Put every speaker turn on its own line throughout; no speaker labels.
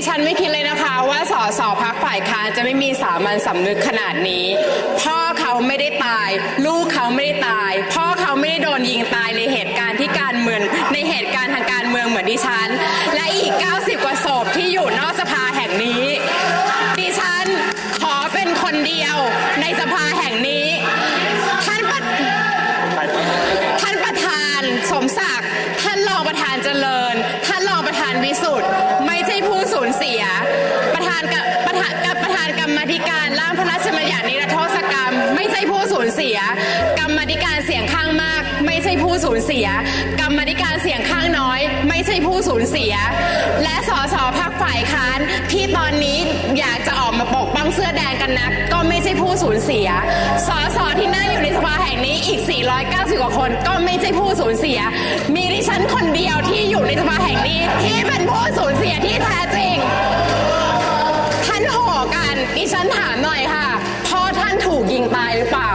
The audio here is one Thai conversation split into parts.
ดิฉันไม่คิดเลยนะคะว่าสสพักฝ่ายค้านจะไม่มีสามัญสำนึกขนาดนี้ พ่อเขาไม่ได้ตาย ลูกเขาไม่ได้ตาย พ่อเขาไม่ได้โดนยิงตายในเหตุการณ์ที่การเมืองในเหตุการณ์ทางการเมืองเหมือนดิฉัน และอีก 90 กว่าศพที่อยู่นอกสภาแห่งนี้ ดิฉันขอเป็นคนเดียวในสภาแห่งนี้ สูญเสีย สสที่นั่งอยู่ในสภาแห่งนี้อีก 490 กว่าคน ก็ไม่ใช่ผู้สูญเสีย มีดิฉันคนเดียวที่อยู่ในสภาแห่งนี้ ที่เป็นผู้สูญเสียที่แท้จริง ท่านโหกันดิฉันถามหน่อยค่ะ พ่อท่านถูกยิงตายหรือเปล่า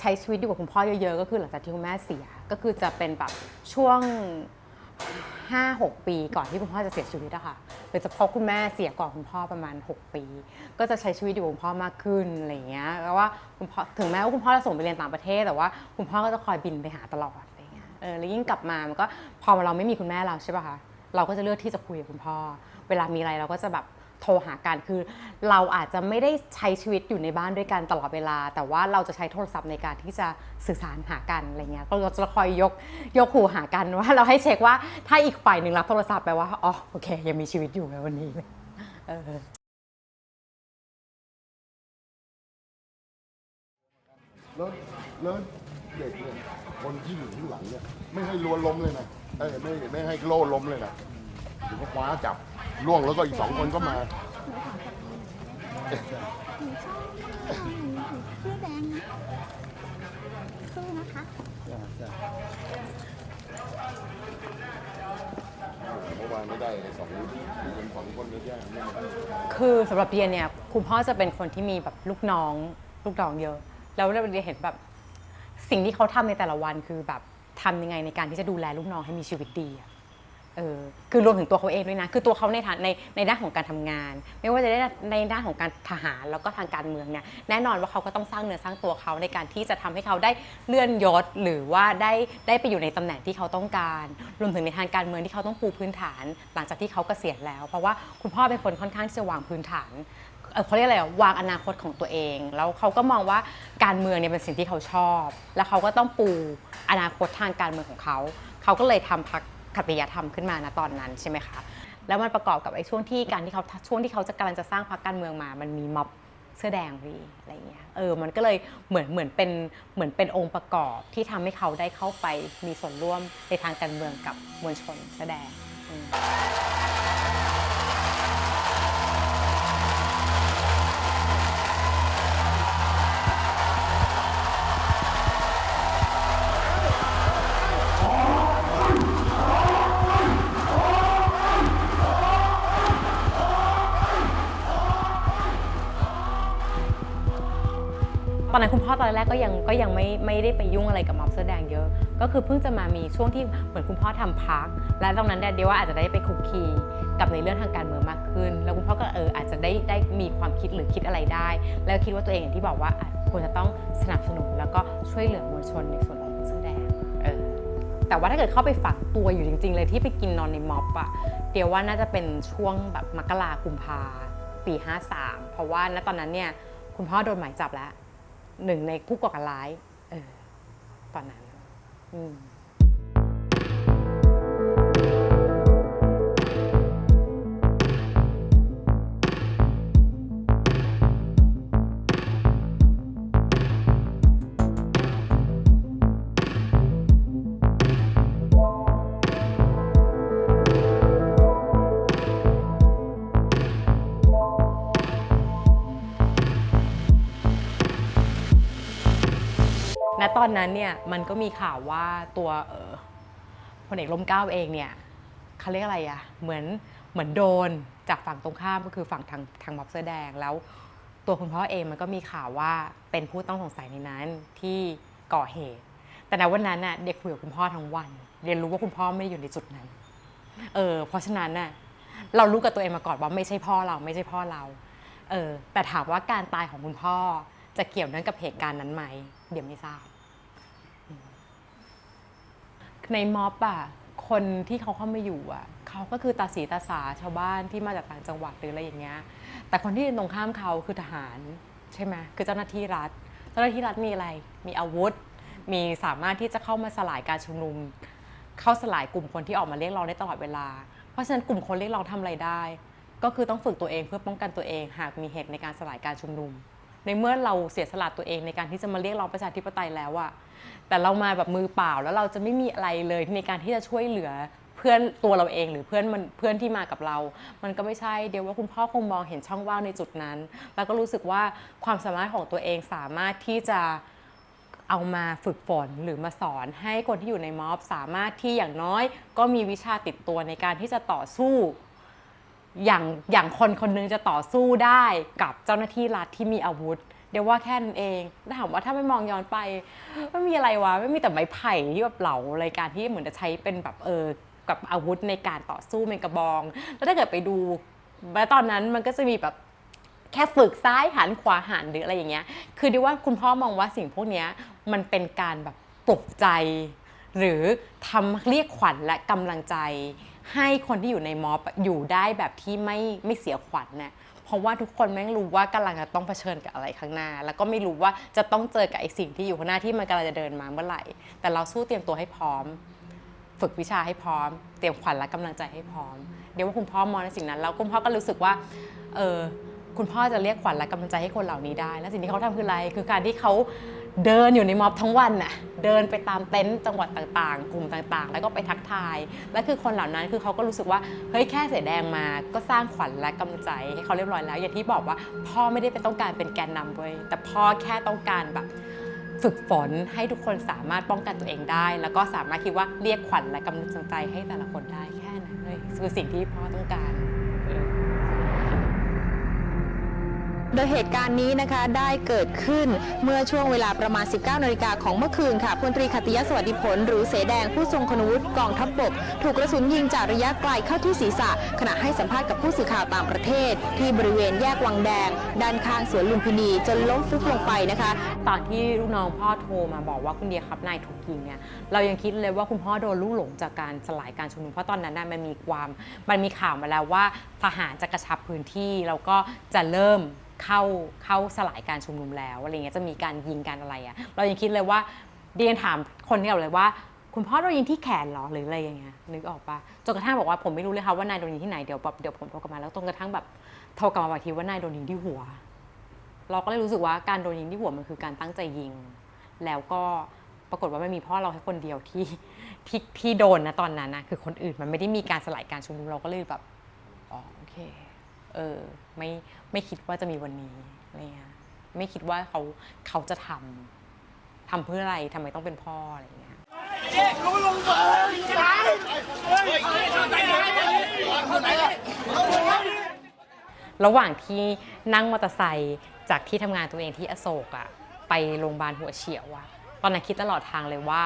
ใช้ชีวิตอยู่กับคุณพ่อเยอะๆ ก็คือหลังจากที่คุณแม่เสีย ก็คือจะเป็นแบบช่วง 5-6 ปีก่อนที่คุณพ่อจะเสียชีวิตอะค่ะโดยเฉพาะคุณแม่เสียก่อนคุณพ่อประมาณ 6 ปี ก็จะใช้ชีวิตอยู่กับคุณพ่อมากขึ้นอะไรอย่างเงี้ยแล้วว่าคุณพ่อถึงแม้ว่าคุณพ่อจะส่งไปเรียนต่างประเทศแต่ว่าคุณพ่อก็จะคอยบินไปหาตลอดอะไรอย่างเงี้ยเออแล้วยิ่งกลับมามันก็พอเราไม่มีคุณแม่เราใช่ป่ะคะเราก็จะเลือกที่จะคุยกับคุณพ่อ เวลามีอะไรเราก็จะแบบ โทรหากันคือ เราอาจจะไม่ได้ใช้ชีวิตอยู่ในบ้านด้วยกันตลอดเวลา แต่ว่าเราจะใช้โทรศัพท์ในการที่จะสื่อสารหากันอะไรเงี้ยก็เราจะคอยยกยกหูหากันว่า เราให้เช็คว่าถ้าอีกฝ่ายหนึ่งรับโทรศัพท์แปลว่าอ๋อโอเค ยังมีชีวิตอยู่ในวันนี้เออ
แล้วแล้วเด็กเนี่ยคนที่อยู่ข้างหลังเนี่ยไม่ให้ลวนล้มเลยนะเอ้ยไม่ไม่ให้โล่ล้มเลยนะเดี๋ยวก็คว้าจับ ล่วงแล้วก็อีกสองคนก็มา
คือแดงสู้นะคะ
เมื่อวานไม่ได้สองคนสองคนไม่ได้ไม่ได้
คือสำหรับเดียเนี่ยคุณพ่อจะเป็นคนที่มีแบบลูกน้อง ลูกน้องเยอะ แล้วเราเดียเห็นแบบสิ่งที่เขาทำในแต่ละวันคือแบบทำยังไงในการที่จะดูแลลูกน้องให้มีชีวิตดีอะ เออคือรวมถึงตัวเขาเองด้วยนะ คือตัวเขาในฐานในในด้านของการทำงาน ไม่ว่าจะได้ในด้านของการทหารแล้วก็ทางการเมืองเนี่ยแน่นอนว่าเขาก็ต้องสร้างเนื้อสร้างตัวเขาในการที่จะทำให้เขาได้เลื่อนยศหรือว่าได้ได้ไปอยู่ในตำแหน่งที่เขาต้องการ รวมถึงในทางการเมืองที่เขาต้องปูพื้นฐาน หลังจากที่เขาเกษียณแล้ว เพราะว่าคุณพ่อเป็นคนค่อนข้างที่จะวางพื้นฐานเขาเรียกอะไรวางอนาคตของตัวเอง แล้วเขาก็มองว่าการเมืองเนี่ยเป็นสิ่งที่เขาชอบ แล้วเขาก็ต้องปูอนาคตทางการเมืองของเขา เขาก็เลยทำพัก ขัตติยธรรมขึ้นมาณตอนนั้นใช่ไหมคะแล้วมันประกอบกับไอ้ช่วงที่การที่เขาช่วงที่เขาจะกำลังจะสร้างพรรคการเมืองมา มันมีม็อบเสื้อแดงพี่อะไรเงี้ยเออมันก็เลยเหมือนเหมือนเป็นเหมือนเป็นองค์ประกอบที่ทำให้เขาได้เข้าไปมีส่วนร่วมในทางการเมืองกับมวลชนเสื้อแดง ตอนนั้นคุณพ่อตอนแรกก็ยังก็ยังไม่ไม่ได้ไปยุ่งอะไรกับม็อบเสื้อแดงเยอะ ก็คือเพิ่งจะมามีช่วงที่เหมือนคุณพ่อทำพักและตรงนั้นเนี่ยเดียวว่าอาจจะได้ไปคุกคีกับในเรื่องทางการเมืองมากขึ้น แล้วคุณพ่อก็เอออาจจะได้ได้มีความคิดหรือคิดอะไรได้ แล้วคิดว่าตัวเองอย่างที่บอกว่าควรจะต้องสนับสนุนแล้วก็ช่วยเหลือมวลชนในส่วนของเสื้อแดงเออแต่ว่าถ้าเกิดเข้าไปฝังตัวอยู่จริง ๆ เลยที่ไปกินนอนในม็อบอะเดียวว่าน่าจะเป็นช่วงแบบมกรากุมภาปี 53 เพราะว่าณตอนนั้นเนี่ยคุณพ่อโดนหมายจับแล้ว หนึ่งในผู้ก่อการร้ายเออตอนนั้น อืม อนนั้นเนี่ยมันก็มีข่าวว่าตัวเออพลเอกลมเกล้าเองเนี่ยเขาเรียกอะไรอะเหมือนเหมือนโดนจากฝั่งตรงข้ามก็คือฝั่งทางทางม็อบเสื้อแดงแล้วตัวคุณพ่อเองมันก็มีข่าวว่าเป็นผู้ต้องสงสัยในนั้นที่ก่อเหตุ แต่ในวันนั้นน่ะเด็กคุยกับคุณพ่อทั้งวัน เรียนรู้ว่าคุณพ่อไม่ได้อยู่ในจุดนั้น เออ เพราะฉะนั้นน่ะเรารู้กับตัวเองมาก่อนว่าไม่ใช่พ่อเราไม่ใช่พ่อเรา เออ แต่ถามว่าการตายของคุณพ่อจะเกี่ยวเนื่องกับเหตุการณ์นั้นไหม เดี๋ยวไม่ทราบ ในม็อบอะคนที่เขาเข้ามาอยู่อะเขาก็คือตาสีตาสาชาวบ้านที่มาจากต่างจังหวัดหรืออะไรอย่างเงี้ย แต่คนที่ยืนตรงข้ามเขาคือทหารใช่ไหมคือเจ้าหน้าที่รัฐ เจ้าหน้าที่รัฐมีอะไร มีอาวุธ มีสามารถที่จะเข้ามาสลายการชุมนุม เข้าสลายกลุ่มคนที่ออกมาเรียกร้องได้ตลอดเวลา เพราะฉะนั้นกลุ่มคนเรียกร้องทำอะไรได้ ก็คือต้องฝึกตัวเองเพื่อป้องกันตัวเอง หากมีเหตุในการสลายการชุมนุม ในเมื่อเราเสียสละตัวเองในการที่จะมาเรียกร้องประชาธิปไตยแล้วอะแต่เรามาแบบมือเปล่าแล้วเราจะไม่มีอะไรเลยในการที่จะช่วยเหลือเพื่อนตัวเราเองหรือเพื่อนมันเพื่อนที่มากับเรา มันก็ไม่ใช่เดี๋ยวว่าคุณพ่อคงมองเห็นช่องว่างในจุดนั้น แล้วก็รู้สึกว่าความสามารถของตัวเองสามารถที่จะเอามาฝึกฝนหรือมาสอนให้คนที่อยู่ในม็อบสามารถที่อย่างน้อย ก็มีวิชาติดตัวในการที่จะต่อสู้ อย่างอย่างคนคนหนึงจะต่อสู้ได้กับเจ้าหน้าที่รัฐที่มีอาวุธ เดี๋ยวว่าแค่นั้นเองถ้าถามว่าถ้าไม่มองย้อนไปไม่มีอะไรวะไม่มีแต่ไม้ไผ่ที่แบบเหลารายการที่เหมือนจะใช้เป็นแบบเออกับอาวุธในการต่อสู้เป็นกระบอง แล้วถ้าเกิดไปดูแล้วตอนนั้นมันก็จะมีแบบแค่ฝึกซ้ายหันขวาหันหรืออะไรอย่างเงี้ย คือดิว่าคุณพ่อมองว่าสิ่งพวกนี้มันเป็นการแบบปลุกใจ หรือทำเรียกขวัญและกำลังใจ ให้คนที่อยู่ในม็อบอยู่ได้แบบที่ไม่ไม่เสียขวัญเนี่ยเพราะว่าทุกคนแม่งรู้ว่ากำลังจะต้องเผชิญกับอะไรข้างหน้า แล้วก็ไม่รู้ว่าจะต้องเจอกับไอ้สิ่งที่อยู่ข้างหน้าที่มันกำลังจะเดินมาเมื่อไหร่ แต่เราสู้เตรียมตัวให้พร้อม ฝึกวิชาให้พร้อม เตรียมขวัญและกำลังใจให้พร้อม เดี๋ยวว่าคุณพ่อมองในสิ่งนั้น แล้วคุณพ่อก็รู้สึกว่า เออคุณพ่อจะเรียกขวัญและกำลังใจให้คนเหล่านี้ได้ และสิ่งที่เขาทำคืออะไร คือการที่เขา เดินอยู่ในม็อบทั้งวันน่ะเดินไปตามเต็นท์จังหวัดต่างๆ กลุ่มต่างๆ แล้วก็ไปทักทาย และคือคนเหล่านั้นคือเขาก็รู้สึกว่าเฮ้ยแค่เสียแดงมาก็สร้างขวัญและกำลังใจให้เขาเรียบร้อยแล้ว อย่างที่บอกว่าพ่อไม่ได้ไปต้องการเป็นแกนนำเว้ยแต่พ่อแค่ต้องการแบบฝึกฝนให้ทุกคนสามารถป้องกันตัวเองได้ แล้วก็สามารถคิดว่าเรียกขวัญและกำลังใจให้แต่ละคนได้แค่นั้นเลยคือสิ่งที่พ่อต้องการ
โดยเหตุการณ์นี้นะคะได้เกิดขึ้นเมื่อช่วงเวลาประมาณ 19นาฬิกาของเมื่อคืนค่ะพลตรีขติยสวัสดิผล หรือเสแดงผู้ทรงคุณวุฒิกองทัพบก ถูกกระสุนยิงจากระยะไกลเข้าที่ศีรษะ ขณะให้สัมภาษณ์กับผู้สื่อข่าวต่างประเทศ ที่บริเวณแยกวังแดง ด้านข้างสวนลุมพินีจนล้มฟุบลงไปนะคะ
ตอนที่ลูกน้องพ่อโทรมาบอกว่าคุณเดียครับนายถูกยิงเนี่ยเรายังคิดเลยว่าคุณพ่อโดนลูกหลงจากการสลายการชุมนุมเพราะตอนนั้นน่ะมันมีความมันมีข่าวมาแล้วว่าทหารจะกระชับพื้นที่แล้วก็จะเริ่ม เข้าเข้าสลายการชุมนุมแล้วอะไรเงี้ยจะมีการยิงการอะไรอะเรายังคิดเลยว่าเดียนถามคนที่เราเลยว่า คุณพ่อโดนยิงที่แขนหรอหรืออะไรอย่างเงี้ยนึกออกปะจนกระทั่งบอกว่าผมไม่รู้เลยค่ะว่านายโดนยิงที่ไหนเดี๋ยวแบบเดี๋ยวผมโทรกลับมาแล้วจนกระทั่งแบบโทรกลับมาบอกทีว่านายโดนยิงที่หัว เราก็เลยรู้สึกว่าการโดนยิงที่หัวมันคือการตั้งใจยิง แล้วก็ปรากฏว่าไม่มีพ่อเราแค่คนเดียวที่ที่ที่โดนนะตอนนั้นนะคือคนอื่นมันไม่ได้มีการสลายการชุมนุมเราก็เลยแบบอ๋อโอเค เออไม่ไม่คิดว่าจะมีวันนี้อะไรเงี้ยไม่คิดว่าเขาเขาจะทำทำเพื่ออะไรทำไมต้องเป็นพ่ออะไรเงี้ยระหว่างที่นั่งมอเตอร์ไซค์จากที่ทำงานตัวเองที่อโศกอะไปโรงพยาบาลหัวเฉียวอะตอนนั้นคิดตลอดทางเลยว่า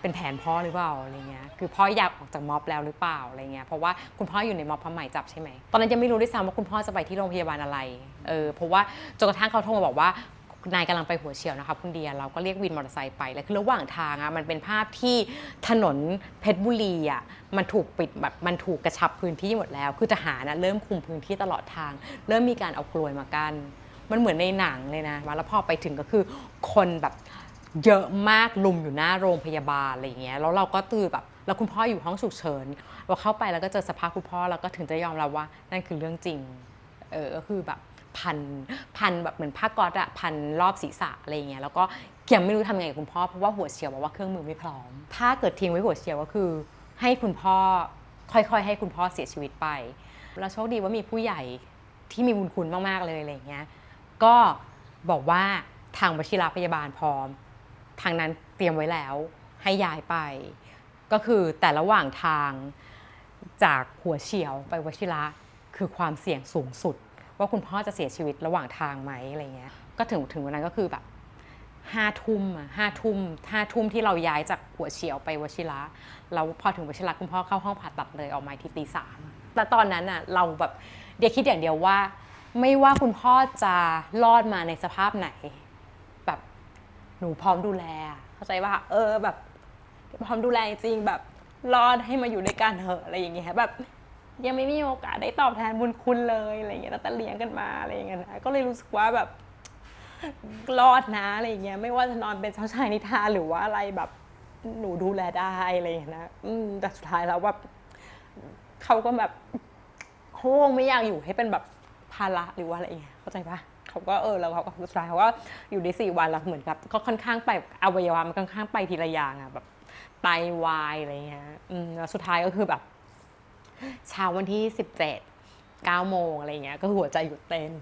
เป็นแผนพ่อหรือเปล่าอะไรเงี้ย คือพ่ออยากออกจากม็อบแล้วหรือเปล่าอะไรเงี้ย เพราะว่าคุณพ่ออยู่ในม็อบพม่จับใช่ไหม ตอนนั้นยังไม่รู้ด้วยซ้ำว่าคุณพ่อจะไปที่โรงพยาบาลอะไร เออ เพราะว่าจนกระทั่งเขาโทรมาบอกว่านายกำลังไปหัวเฉียวนะคะคุณเดีย เราก็เรียกวินมอเตอร์ไซค์ไป แล้วคือระหว่างทางอะมันเป็นภาพที่ถนนเพชรบุรีอะมันถูกปิดแบบมันถูกกระชับพื้นที่หมดแล้ว คือทหารนะเริ่มคุมพื้นที่ตลอดทาง เริ่มมีการเอากลวยมากั้นมันเหมือนในหนังเลยนะแล้วพอไปถึงก็คือคนแบบ เยอะมากลุมอยู่หน้าโรงพยาบาลอะไรอย่างเงี้ยแล้วเราก็ตื่นแบบแล้วคุณพ่ออยู่ห้องฉุกเฉินเราเข้าไปแล้วก็เจอสภาพคุณพ่อแล้วก็ถึงจะยอมรับว่านั่นคือเรื่องจริงเออก็คือแบบพันพันแบบเหมือนผ้าก๊อตอะพันรอบศีรษะอะไรเงี้ยแล้วก็ยังไม่รู้ทำไงกับคุณพ่อเพราะว่าหัวเฉียวบอกว่าเครื่องมือไม่พร้อม ถ้าเกิดทิ้งไว้หัวเฉียวก็คือ ให้คุณพ่อค่อยๆ ให้คุณพ่อเสียชีวิตไปแล้วโชคดีว่ามีผู้ใหญ่ที่มีบุญคุณมากๆเลยอะไรเงี้ยก็บอกว่าทางวชิรพยาบาลพร้อม ทางนั้นเตรียมไว้แล้วให้ย้ายไป ก็คือแต่ระหว่างทางจากหัวเฉียวไปวชิระคือความเสี่ยงสูงสุด ว่าคุณพ่อจะเสียชีวิตระหว่างทางไหมอะไรเงี้ยก็ถึงถึงวันนั้นก็คือแบบห้าทุ่มอะห้าทุ่มห้าทุ่มที่เราย้ายจากหัวเฉียวไปวชิระแล้วพอถึงวชิระคุณพ่อเข้าห้องผ่าตัดเลยออกมาที่ตีสามแต่ตอนนั้นอะเราแบบเดียคิดอย่างเดียวว่า ไม่ว่าคุณพ่อจะรอดมาในสภาพไหน หนูพร้อมดูแล เข้าใจว่าเออแบบ พร้อมดูแลจริงแบบรอดให้มาอยู่ด้วยกันเถอะอะไรอย่างเงี้ยแบบ ยังไม่มีโอกาสได้ตอบแทนบุญคุณเลยอะไรอย่างเงี้ยตั้งแต่เลี้ยงกันมาอะไรอย่างเงี้ยนะก็เลยรู้สึกว่าแบบรอดนะอะไรอย่างเงี้ยไม่ว่าจะนอนเป็นเจ้าชายนิทราหรือว่าอะไรแบบหนูดูแลได้อะไรอย่างเงี้ยนะแต่สุดท้ายแล้วแบบเขาก็แบบเขาคงไม่อยากอยู่ให้เป็นแบบภาระหรือว่าอะไรอย่างเงี้ยเข้าใจปะ เขาก็เออแล้วเขาก็สุดท้ายเขาก็อยู่ได้สี่วันแล้วเหมือนกับก็ค่อนข้างไปอวัยวะมันค่อนข้างไปทีละอย่างอะแบบไตวายอะไรเงี้ยอืมแล้วสุดท้ายก็คือแบบเช้าวันที่ 17 9โมงอะไรเงี้ยก็หัวใจหยุดเต้น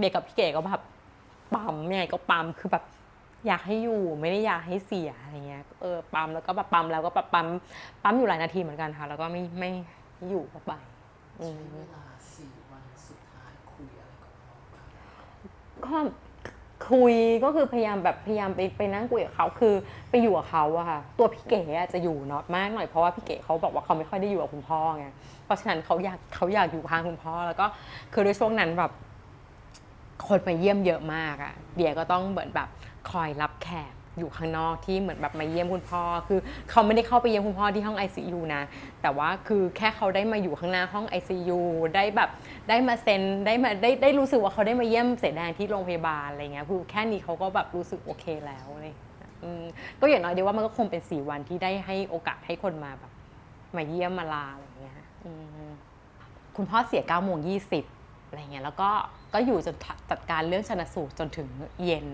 เด็กกับพี่เก๋ก็แบบปั๊มยังไงก็ปั๊มคือแบบอยากให้อยู่ไม่ได้อยากให้เสียอะไรเงี้ยเออปั๊มแล้วก็แบบปั๊มแล้วก็แบบปั๊มปั๊มอยู่หลายนาทีเหมือนกันค่ะ แล้วก็ไม่ไม่อยู่ก็ไปอืม
เวลาสี่วันสุดท้ายคุยอะไรกับพ่อบ้าง
ก็คุยก็คือพยายามแบบพยายามไปไปนั่งคุยกับเขาคือไปอยู่กับเขาอะค่ะ ตัวพี่เก๋อะจะอยู่น้อยมากหน่อยเพราะว่าพี่เก๋เขาบอกว่าเขาไม่ค่อยได้อยู่กับคุณพ่อไงเพราะฉะนั้นเขาอยากเขาอยากอยู่ข้างคุณพ่อแล้วก็คือด้วยช่วงนั้นแบบคนมาเยี่ยมเยอะมากอะเดียก็ต้องเหมือนแบบคอยรับแขก อยู่ข้างนอกที่เหมือนแบบมาเยี่ยมคุณพ่อ คือเขาไม่ได้เข้าไปเยี่ยมคุณพ่อที่ห้อง ICU นะ แต่ว่าคือแค่เขาได้มาอยู่ข้างหน้าห้อง ICU ได้แบบได้มาเซ็นได้มาได้ได้รู้สึกว่าเขาได้มาเยี่ยมเสแดงที่โรงพยาบาลอะไรเงี้ยคือแค่นี้เขาก็แบบรู้สึกโอเคแล้วเลยก็อย่างน้อยเดียวว่ามันก็คงเป็นสี่วันที่ได้ให้โอกาสให้คนมาแบบมาเยี่ยมมาลาอะไรเงี้ยคุณพ่อเสีย9ก้าโมงยีอะไรเงี้ยแล้วก็ก็อยู่จนจัดการเรื่องชนะสูตรจนถึงเย็น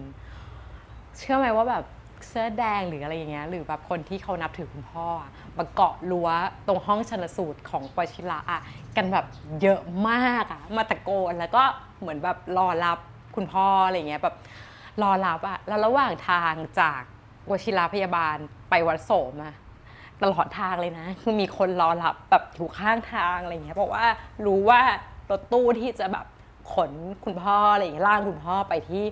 เชื่อไหมว่าแบบเสื้อแดงหรืออะไรอย่างเงี้ยหรือแบบคนที่เขานับถือคุณพ่ออะมาเกาะรั้วตรงห้องชนสูตรของปชิระอะกันแบบเยอะมากอะมาตะโกนแล้วก็เหมือนแบบรอรับคุณพ่ออะไรเงี้ยแบบรอรับอะแล้วระหว่างทางจากวชิระพยาบาลไปวัดโสมอะตลอดทางเลยนะคือมีคนรอรับแบบอยู่ข้างทางอะไรเงี้ยเพราะว่ารู้ว่ารถตู้ที่จะแบบขนคุณพ่ออะไรอย่างเงี้ยล่างคุณพ่อไปที่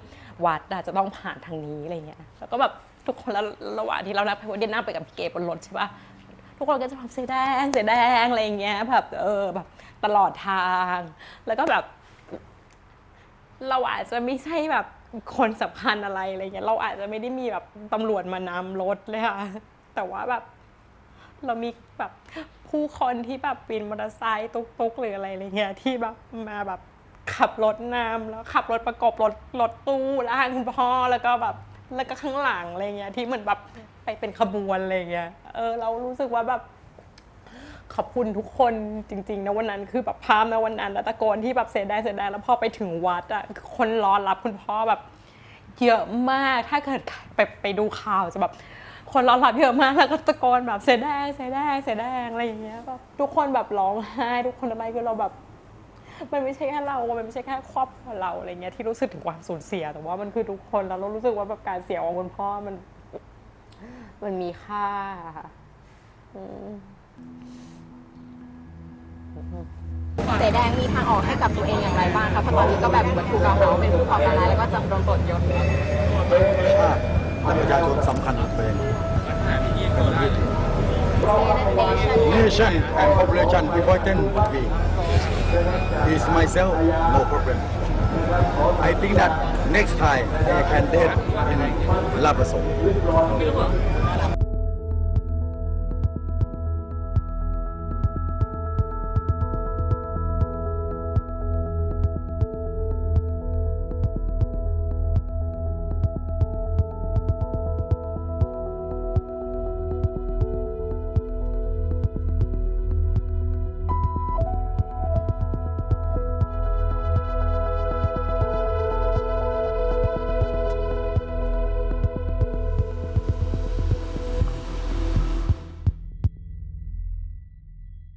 วัดอะจะต้องผ่านทางนี้อะไรเงี้ยแล้วก็แบบทุกคนแล้วระหว่างที่เรานั่งไปวันเดียนั่งไปกับพี่เกบนรถใช่ปะทุกคนก็จะแบบเสียแดงเสียแดงอะไรเงี้ยแบบเออแบบตลอดทาง แล้วก็แบบเราอาจจะไม่ใช่แบบคนสำคัญอะไรอะไรเงี้ยเราอาจจะไม่ได้มีแบบตำรวจมานำรถเลยค่ะแต่ว่าแบบเรามีแบบผู้คนที่แบบปีนมอเตอร์ไซค์ตุ๊กๆหรืออะไรอะไรเงี้ยที่แบบมาแบบ ขับรถนำแล้วขับรถประกบรถรถตู้แล้วหางคุณพ่อแล้วก็แบบแล้วก็ข้างหลังอะไรเงี้ยที่เหมือนแบบไปเป็นขบวนอะไรเงี้ยเออเรารู้สึกว่าแบบขอบคุณทุกคนจริงๆนะวันนั้นคือแบบพามนะวันนั้นแล้วตะโกนที่แบบเสียดายเสียดายแล้วพอไปถึงวัดอะคนรอรับคุณพ่อแบบเยอะมากถ้าเกิดไปไปดูข่าวจะแบบคนรอรับเยอะมากแล้วก็ตะโกนแบบเสียแดงเสียแดงเสียแดงอะไรอย่างเงี้ยแบบทุกคนแบบร้องไห้ทุกคนอะไรคือเราแบบ มันไม่ใช่แค่เรา มันไม่ใช่แค่ครอบครัวเราอะไรเงี้ยที่รู้สึกถึงความสูญเสีย แต่ว่ามันคือทุกคนแล้วเรารู้สึกว่าแบบการเสียของคุณพ่อมัน มันมีค่าค่ะอืม
เสแดงมีทางออกให้กับตัวเองอย่างไรบ้างคะเพราะตอนนี้ก็แบบเหมือนถูกกล่าวหาว่าเป็นผู้ก่อการร้ายแล้วก็จะโดนปลดยศ
ชาติและประชาชนสำคัญกับตัวเอง Nation and population important to me. Is myself no problem. I think that next time I can date in Labason.